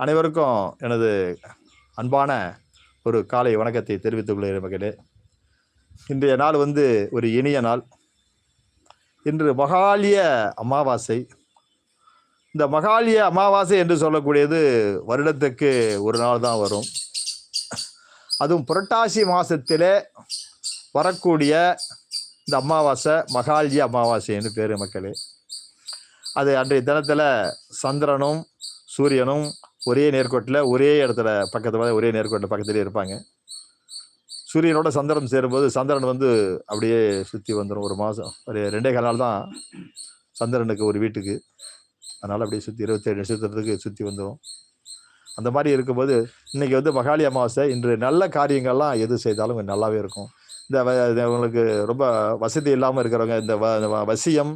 அனைவருக்கும் எனது அன்பான ஒரு காலை வணக்கத்தை தெரிவித்துக் கொள்கிறேன் மகளே இன்றைய நாள் வந்து ஒரு இனிய நாள். இன்று மகாலிய அமாவாசை. இந்த மகாலிய அமாவாசை என்று சொல்லக்கூடியது வருடத்துக்கு ஒரு நாள் தான் வரும். அதுவும் புரட்டாசி மாதத்திலே வரக்கூடிய இந்த அமாவாசை மகாலிய அமாவாசைன்னு பேர் மக்களே. அது அன்றைய தினத்தில் சந்திரனும் சூரியனும் ஒரே நேர்கோட்டில் ஒரே இடத்துல பக்கத்தில் ஒரே நேர்கோட்டில் பக்கத்துலேயே இருப்பாங்க. சூரியனோட சந்திரன் சேரும்போது சந்திரன் வந்து அப்படியே சுற்றி வந்துடும் ஒரு மாதம் ஒரு ரெண்டே கால் நாள் தான் சந்திரனுக்கு ஒரு வீட்டுக்கு. அதனால் அப்படியே சுற்றி இருபத்தேழு நட்சத்திரத்துக்கு சுற்றி வந்துடும் அந்த மாதிரி இருக்கும்போது இன்னைக்கு வந்து மகாளி அமாவாசை இன்று நல்ல காரியங்கள்லாம் எது செய்தாலும் நல்லாவே இருக்கும். இந்த உங்களுக்கு ரொம்ப வசதி இல்லாமல் இருக்கிறவங்க இந்த வ- வ- வசியம்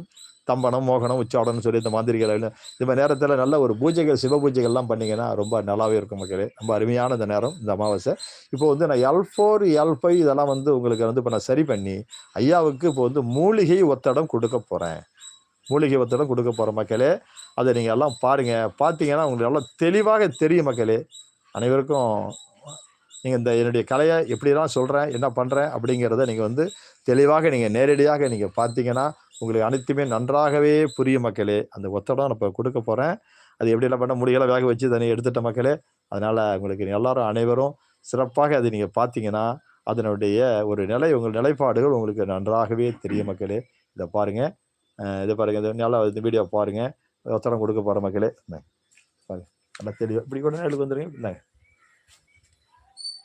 ஸ்தம்பனம் மோகனம் உச்சாடனம் சொல்லி இந்த மாந்திரிகள் இந்த மாதிரி நேரத்தில் நல்ல ஒரு பூஜைகள் சிவ பூஜைகள்லாம் பண்ணிங்கன்னா ரொம்ப நல்லாவே இருக்கும் மக்களே. ரொம்ப அருமையான இந்த நேரம் இந்த அமாவாசை. இப்போ வந்து நான் எல் ஃபோர் எல் ஃபைவ் இதெல்லாம் வந்து உங்களுக்கு வந்து இப்போ நான் சரி பண்ணி ஐயாவுக்கு இப்போ வந்து மூலிகை ஒத்தடம் கொடுக்க போகிறேன் மூலிகை ஒத்தடம் கொடுக்க போகிறேன் மக்களே. அதை நீங்கள் எல்லாம் பாருங்கள் பார்த்தீங்கன்னா உங்களுக்கு நல்லா தெளிவாக தெரியும் மக்களே. அனைவருக்கும் நீங்கள் இந்த என்னுடைய கலையை எப்படிலாம் சொல்கிறேன் என்ன பண்ணுறேன் அப்படிங்கிறத நீங்கள் வந்து தெளிவாக நீங்கள் நேரடியாக நீங்கள் பார்த்தீங்கன்னா உங்களுக்கு அனைத்துமே நன்றாகவே புரியும் மக்களே. அந்த ஒத்தடம் நான் இப்போ கொடுக்க போகிறேன் அது எப்படியெல்லாம் பண்ண முடியலை வேக வச்சு தனி எடுத்துட்ட மக்களே. அதனால் உங்களுக்கு எல்லாரும் அனைவரும் சிறப்பாக அதை நீங்கள் பார்த்தீங்கன்னா அதனுடைய ஒரு நிலை உங்கள் நிலைப்பாடுகள் உங்களுக்கு நன்றாகவே தெரியும் மக்களே. இதை பாருங்கள் இதை பாருங்கள் இந்த நல்லா இந்த வீடியோ பாருங்கள் ஒத்தடம் கொடுக்க போகிற மக்களே. பாருங்க. நல்லா தெரியும். இப்படி கூட நேருக்கு வந்துடுங்க இந்தாங்க.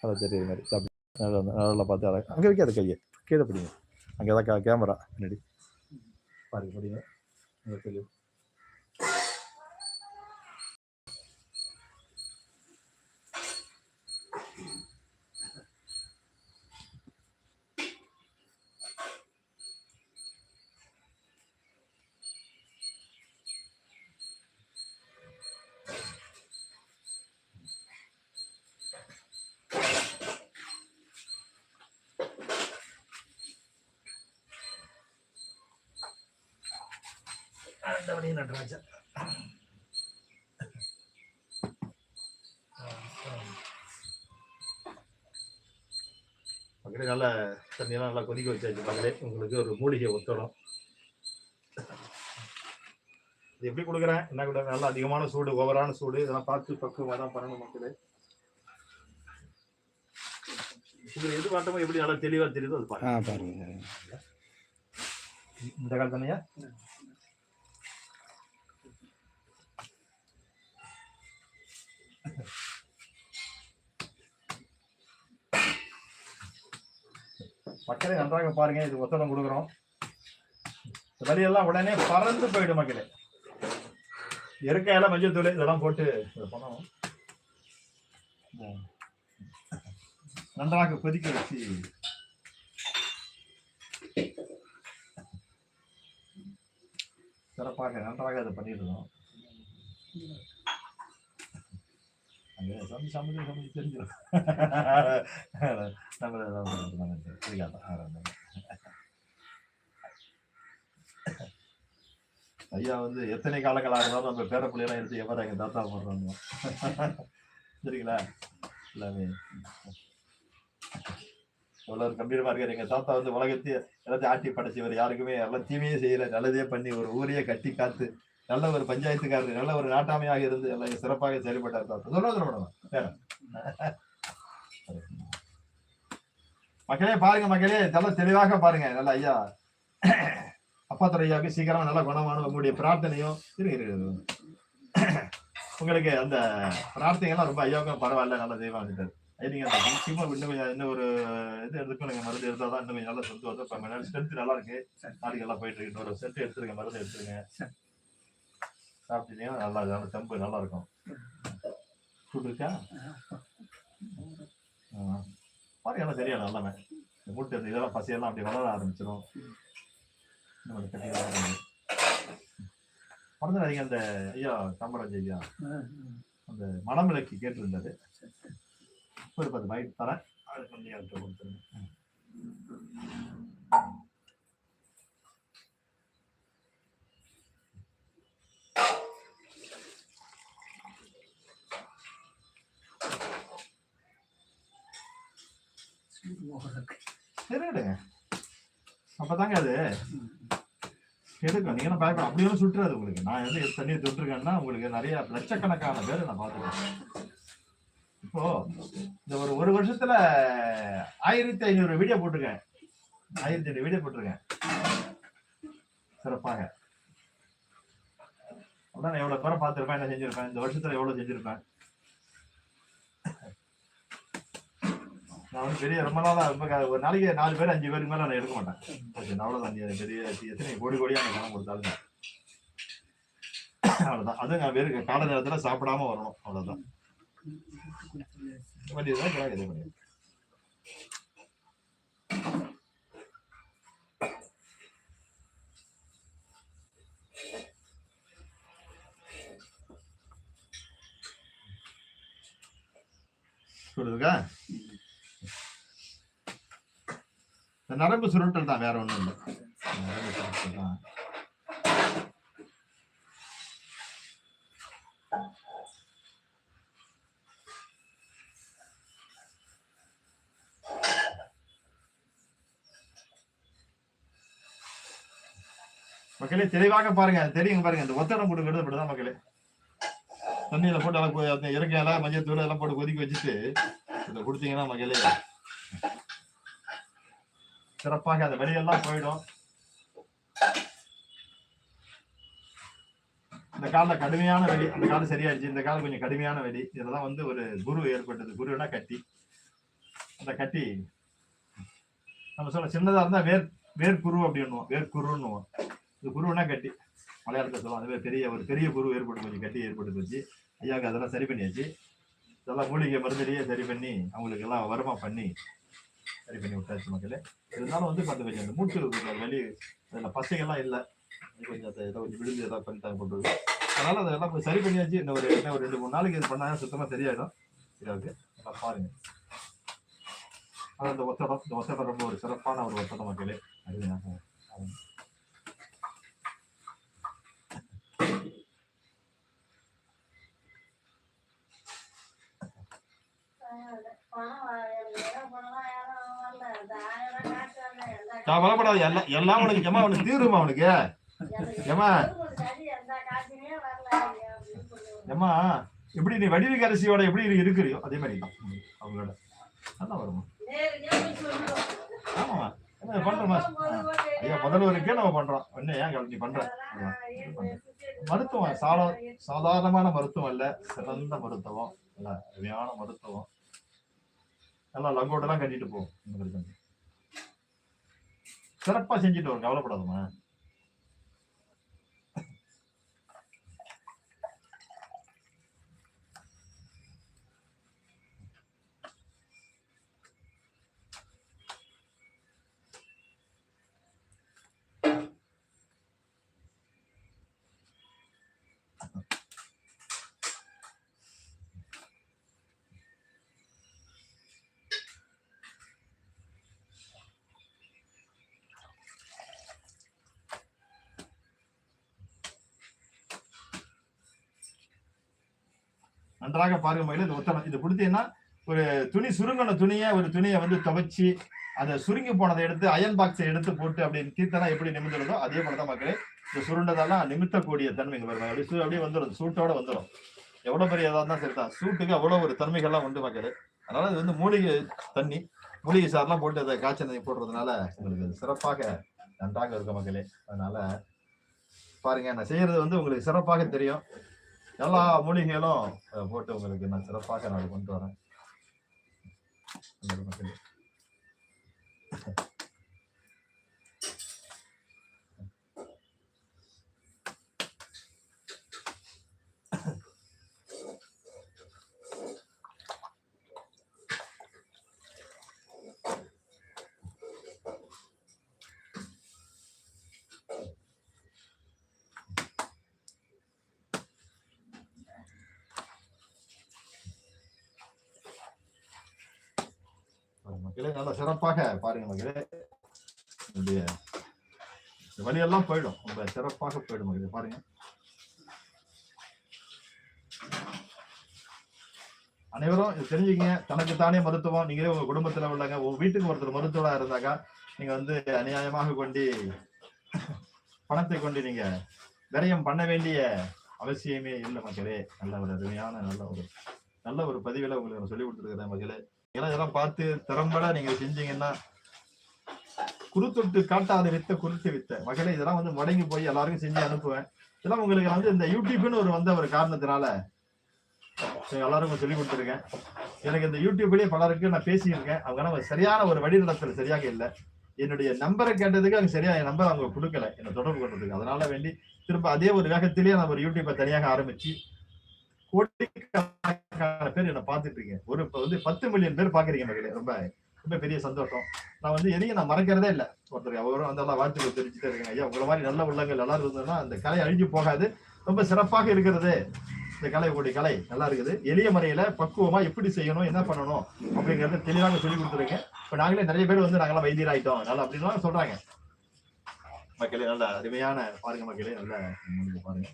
நல்லா தெரியுது மாதிரி. அப்படி நல்லா நல்லா பார்த்து அதை அங்கே வைக்காத கையை. கீழே பிடிங்க. அங்கே தான் கேமரா. பின்னாடி. முன்னாடி பாருங்க பிடிங்க அங்கே தெரியும் ஆண்டவனே நடராஜா. மக்களே நல்லா தண்ணியெல்லாம் நல்லா கொதிக்க வச்சாச்சு மக்களே உங்களுக்கு ஒரு மூலிகை ஒத்தடம். இது எப்படி கொடுக்குறேன்? என்ன கூட நல்லா அதிகமான சூடு ஓவரான சூடு. இதெல்லாம் பார்த்து பக்குவமாக தான் பண்ணணும் மக்களே. உங்களுக்கு எது மாட்டமோ எப்படி நல்லா தெளிவாக தெரியுதோ அது பாருங்க. இந்த கால மக்களே நன்றாக பாருங்க இது ஒத்தடம் கொடுக்குறோம். இந்த உடனே பறந்து போயிடும் மக்களே. இயற்கையெல்லாம் மஞ்சள் தூள் இதெல்லாம் போட்டு இதை பண்ணணும். நன்றாக கொதிக்க வச்சு. சிறப்பாக நன்றாக அதை பண்ணிடுறோம் சமைச்சு சமைச்சு சமைச்சு தெரிஞ்சிடும் நம்ம நம்ம ஐயா வந்து எத்தனை காலங்களாக இருந்தாலும் நம்ம பேர பிள்ளையெல்லாம் எடுத்து எவ்வளோ எங்கள் தாத்தா போடுறாங்க சரிங்களா? எல்லாமே. எவ்வளோ கம்பீரமாக இருக்கார். எங்கள் தாத்தா வந்து உலகத்தையே எல்லாத்தையும் ஆட்டி படைச்சவர். யாருக்குமே எல்லாம் தீமையே நல்லதே பண்ணி ஒரு ஊரையே கட்டி காத்து நல்ல ஒரு பஞ்சாயத்துக்காரர் நல்ல ஒரு நாட்டாமையாக இருந்து எல்லாம் சிறப்பாக செயல்பட்டார் சொல்ல சொல்ல மேடம். மக்களே பாருங்க மக்களே நல்லா தெளிவாக பாருங்க. நல்லா ஐயா அப்பா துறையாவுக்கு சீக்கிரமா நல்ல குணமான உங்களுடைய பிரார்த்தனையும் இரு இரு இரு. உங்களுக்கு அந்த பிரார்த்தனைகள்லாம் ரொம்ப ஐயாவுக்கும் பரவாயில்ல நல்ல தெய்வம் வந்துட்டார் நீங்க அந்த முக்கியமா இன்னும் கொஞ்சம் இன்னும் ஒரு இது எடுத்துக்கணுங்க மருந்து எடுத்தா தான் இன்னும் கொஞ்சம் நல்லா சொத்து வந்து இப்போ ஸ்ட்ரென்த் நல்லா இருக்கு. நாளைக்கு எல்லாம் போயிட்டு இருக்கு. இன்னொரு செட்டு எடுத்துருங்க மருந்து எடுத்துருங்க. சாப்பிட்டீங்கன்னா நல்லா இருக்கும் தெம்பு நல்லா இருக்கும். சுட்டுருக்கா இருக்கா? பாருங்க எல்லாம் சரியா நல்லாமே இந்த மூட்டை இந்த இதெல்லாம் பசியெல்லாம் அப்படி வளர ஆரம்பிச்சிடும் இன்னும் மறந்துடாதீங்க அந்த ஐயா காமராஜ் ஐயா. அந்த மணமிளக்கி கேட்டிருந்தாரு. ஒரு பத்து பைட் தரேன். அது கொஞ்சம் கொடுத்துருங்க. எடுங்க அப்பதாங்க அது. எடுக்கும் நீங்க என்ன பயப்பட அப்படி ஒன்றும் சுட்டுறாது உங்களுக்கு. நான் எது தண்ணியை தொட்டிருக்கேன்னா உங்களுக்கு நிறைய லட்சக்கணக்கான பேர் நான் பார்த்துருக்கேன் இப்போ இந்த ஒரு ஒரு வருஷத்துல ஆயிரத்தி ஐநூறு வீடியோ போட்டிருக்கேன். ஆயிரத்தி ஐநூறு வீடியோ போட்டிருக்கேன். சிறப்பாக. அதான் நான் எவ்வளவு பேரை பார்த்திருப்பேன் என்ன செஞ்சிருப்பேன் இந்த வருஷத்துல எவ்வளவு செஞ்சிருப்பேன். நான் வந்து பெரிய ரொம்ப நாளாக ரொம்ப ஒரு நாளைக்கு நாலு பேர் அஞ்சு பேருக்கு மேலே நான் எடுக்க மாட்டேன். ஓகே, அவ்வளோதான் நீ பெரிய எத்தனை கோடி கோடியாக நான் பணம் கொடுத்தாலும் அவ்வளோதான் அதுவும் நான் பேருக்கு கால நேரத்தில் சாப்பிடாம வரணும். அவ்வளோதான் வேண்டியதுதான் கிராக் பண்ணி சொல்லுதுக்கா இந்த நரம்பு சுருட்டல் தான் வேற ஒண்ணும் இல்லை. நரம்பு சுருட்டல் தான். மக்களே தெளிவாக பாருங்க தெரியுங்க பாருங்க இந்த ஒத்தடம் கொடுக்கிறது இப்படிதான் மக்களே. தண்ணியில போட்டு எல்லாம் கொ- அந்த மஞ்சள் தூள் எல்லாம் போட்டு கொதிக்க வச்சுட்டு இதை கொடுத்தீங்கன்னா மக்களே சிறப்பாக அந்த வெளியெல்லாம் போயிடும். இந்த காலில் கடுமையான வெடி அந்த காலம் சரியாயிடுச்சு இந்த காலம் கொஞ்சம் கடுமையான வெடி. இதெல்லாம் வந்து ஒரு குரு ஏற்பட்டது குருனா கட்டி. அந்த கட்டி நம்ம சொல்ல சின்னதா இருந்தா வேர் வேர்க்குரு அப்படின்னுவோம் வேர்க்குருன்னுவோம் இது குருனா கட்டி. மலையாளத்தில் சொல்லுவோம் அதுவே பெரிய ஒரு பெரிய குரு ஏற்பட்டு கொஞ்சம் கட்டி ஏற்பட்டு வச்சு ஐயாவுக்கு அதெல்லாம் சரி பண்ணியாச்சு. இதெல்லாம் மூலிகை மருந்துலேயே சரி பண்ணி அவங்களுக்கு எல்லாம் வருமா பண்ணி சரி பண்ணி விட்டாச்சு மக்களே. இருந்தாலும் வந்து பார்த்து கொஞ்சம் அந்த மூச்சு கொஞ்சம் வெளி அதில் பசைகள்லாம் இல்லை. கொஞ்சம் அதை ஏதோ கொஞ்சம் விழுந்து ஏதாவது பண்ணிட்டாங்க போட்டு அதனால அதெல்லாம் கொஞ்சம் சரி பண்ணியாச்சு. இன்னும் ஒரு இன்னும் ஒரு ரெண்டு மூணு நாளைக்கு இது பண்ணாங்க சுத்தமாக சரியாயிடும். இதாவுக்கு நல்லா பாருங்க. ஆனால் அந்த ஒத்தடம் இந்த ஒத்தடம் ரொம்ப ஒரு சிறப்பான ஒரு ஒத்தடம் மக்களே. நான் பலப்படாது. எல்லாம் எல்லாம் உனக்கு ஏமா அவனுக்கு தீருமா அவனுக்கு ஏமா ஏமா எப்படி நீ வடிவு அரிசியோட எப்படி நீ இருக்கிறியோ அதே மாதிரி தான் அவங்களோட. நல்லா வருமா ஆமாம்மா. என்ன பண்றோமா ஐயா முதல்வருக்கே நம்ம பண்றோம். என்ன ஏன் நீ பண்ற? மருத்துவம் சாதா சாதாரணமான மருத்துவம் இல்ல சிறந்த மருத்துவம். இல்ல அருமையான மருத்துவம். நல்லா லங்கோட்டெல்லாம் கட்டிட்டு போகும் சிறப்பா செஞ்சுட்டு வரும். கவலைப்படாதம்மா. நன்றாக பாருங்க மகளே இது ஒத்தடம் இது கொடுத்தீங்கன்னா ஒரு துணி சுருங்கின துணியை ஒரு துணியை வந்து துவைச்சி அதை சுருங்கி போனதை எடுத்து அயன் பாக்ஸை எடுத்து போட்டு அப்படின்னு தீர்த்தனா எப்படி நிமிந்துடுதோ அதே போலதான் மக்களே இந்த சுருண்டதெல்லாம் நிமித்தக்கூடிய தன்மைங்க பாருங்க அப்படி சூ- அப்படியே வந்துடும் சூட்டோட வந்துடும் எவ்வளவு பெரிய இதாக இருந்தாலும் சரிதான். சூட்டுக்கு அவ்வளவு ஒரு தன்மைகள்லாம் உண்டு மக்களே. அதனால இது வந்து மூலிகை தண்ணி மூலிகை சார்லாம் போட்டு அதை காய்ச்சல் போடுறதுனால உங்களுக்கு அது சிறப்பாக நன்றாக இருக்கும் மக்களே. அதனால பாருங்க நான் செய்யறது வந்து உங்களுக்கு சிறப்பாக தெரியும். எல்லா மூலிகைகளும் போட்டு உங்களுக்கு நான் சிறப்பாக நான் கொண்டு வரேன் நல்லது மக்களே. நல்ல நல்லா சிறப்பாக பாருங்க மக்களே இப்படியே வழியெல்லாம் போயிடும். ரொம்ப சிறப்பாக போயிடும் மக்களே பாருங்க. அனைவரும் இது தெரிஞ்சுக்கங்க. தனக்கு தானே மருத்துவம். நீங்களே உங்க குடும்பத்துல உள்ளங்க உங்க வீட்டுக்கு ஒருத்தர் மருத்துவராக இருந்தாக்கா நீங்க வந்து அநியாயமாக கொண்டு பணத்தை கொண்டு நீங்க விரயம் பண்ண வேண்டிய அவசியமே இல்லை மக்களே நல்ல ஒரு அருமையான நல்ல ஒரு நல்ல ஒரு பதிவில் உங்களுக்கு நான் சொல்லி கொடுத்துருக்கிறேன் மக்களே ஏன்னா இதெல்லாம் பார்த்து திறம்பட நீங்க செஞ்சீங்கன்னா குருத்தொட்டு காட்டாத வித்த குருட்டு வித்த. மகளே இதெல்லாம் வந்து முடங்கி போய் எல்லாருக்கும் செஞ்சு அனுப்புவேன். இதெல்லாம் உங்களுக்கு வந்து இந்த யூடியூப்னு ஒரு வந்த ஒரு காரணத்தினால எல்லாருக்கும் சொல்லி கொடுத்துருக்கேன். எனக்கு இந்த யூடியூப்லயே பலருக்கு நான் பேசியிருக்கேன். அவங்க ஆனா சரியான ஒரு வழிநடத்தல் சரியாக இல்லை. என்னுடைய நம்பரை கேட்டதுக்கு அவங்க சரியா என் நம்பர் அவங்க கொடுக்கல. என்னை தொடர்பு கொண்டதுக்கு. அதனால வேண்டி திரும்ப அதே ஒரு வேகத்திலேயே நான் ஒரு யூடியூப்பை தனியாக ஆரம்பிச்சு பேர் என்ன பார்த்துட்டு இருக்கீங்க ஒரு இப்போ வந்து பத்து மில்லியன் பேர் பார்க்குறீங்க மகளே ரொம்ப ரொம்ப பெரிய சந்தோஷம். நான் வந்து எதையும் நான் மறக்கிறதே இல்லை. ஒருத்தர் அவரும் வந்து எல்லாம் வாழ்த்துக்கள் தெரிஞ்சுட்டே இருக்கேன் ஐயா உங்களை மாதிரி நல்ல உள்ளங்கள் நல்லா இருந்ததுன்னா அந்த கலை அழிஞ்சு போகாது. ரொம்ப சிறப்பாக இருக்கிறது. இந்த கலை கூடிய கலை நல்லா இருக்குது. எளிய முறையில பக்குவமா எப்படி செய்யணும் என்ன பண்ணணும் அப்படிங்கறத தெளிவாக சொல்லி கொடுத்துருக்கேன். இப்போ நாங்களே நிறைய பேர் வந்து நாங்களாம் வைத்தியர் ஆயிட்டோம். நல்லா அப்படின்லாம் சொல்றாங்க. மக்களே நல்ல அருமையான பாருங்க மக்களே நல்ல பாருங்க.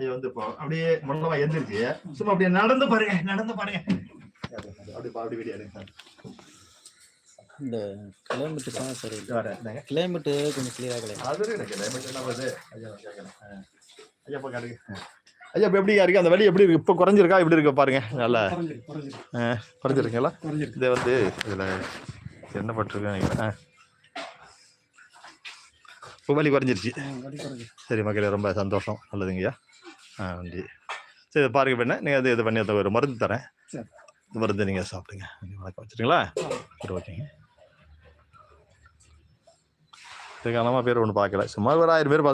ஐயா வந்து இப்போ அப்படியே முள்ளமா எந்திரிச்சு. சும்மா அப்படியே நடந்து பாருங்க நடந்து பாருங்க. அப்படி அப்படி வீடியோ எடுங்க இந்த கிளைமேட்டு தான் சரி. கிளைமேட்டு கொஞ்சம் கிளியராக கிடையாது அது இருக்கு எனக்கு climate என்ன வருது ஐயா. ஐயா இப்போ காட்டுங்க ஆ. ஐயா இப்போ எப்படி இருக்கு? அந்த வலி எப்படி இருக்கு? இப்போ குறைஞ்சிருக்கா? எப்படி இருக்கு பாருங்க. நல்லா. குறைஞ்சிருக்கீங்களா? இதை வந்து இதில் என்ன பட்டிருக்கேன் நினைக்கிறேன். ஆ. இப்போ வலி குறைஞ்சிருச்சு. சரி மக்களே ரொம்ப சந்தோஷம். நல்லதுங்கய்யா. ஆ நன்றி சரி இதை பாருங்க பண்ண. நீங்கள் அது இது பண்ணி ஒரு மருந்து தரேன். சரி. மருந்து நீங்கள் சாப்பிடுங்க. வணக்கம். வச்சுருங்களா சரி ஓகேங்க. இதுக்கு பேர் ஒன்றும் பார்க்கல. சும்மா ஒரு ஆயிரம் பேர்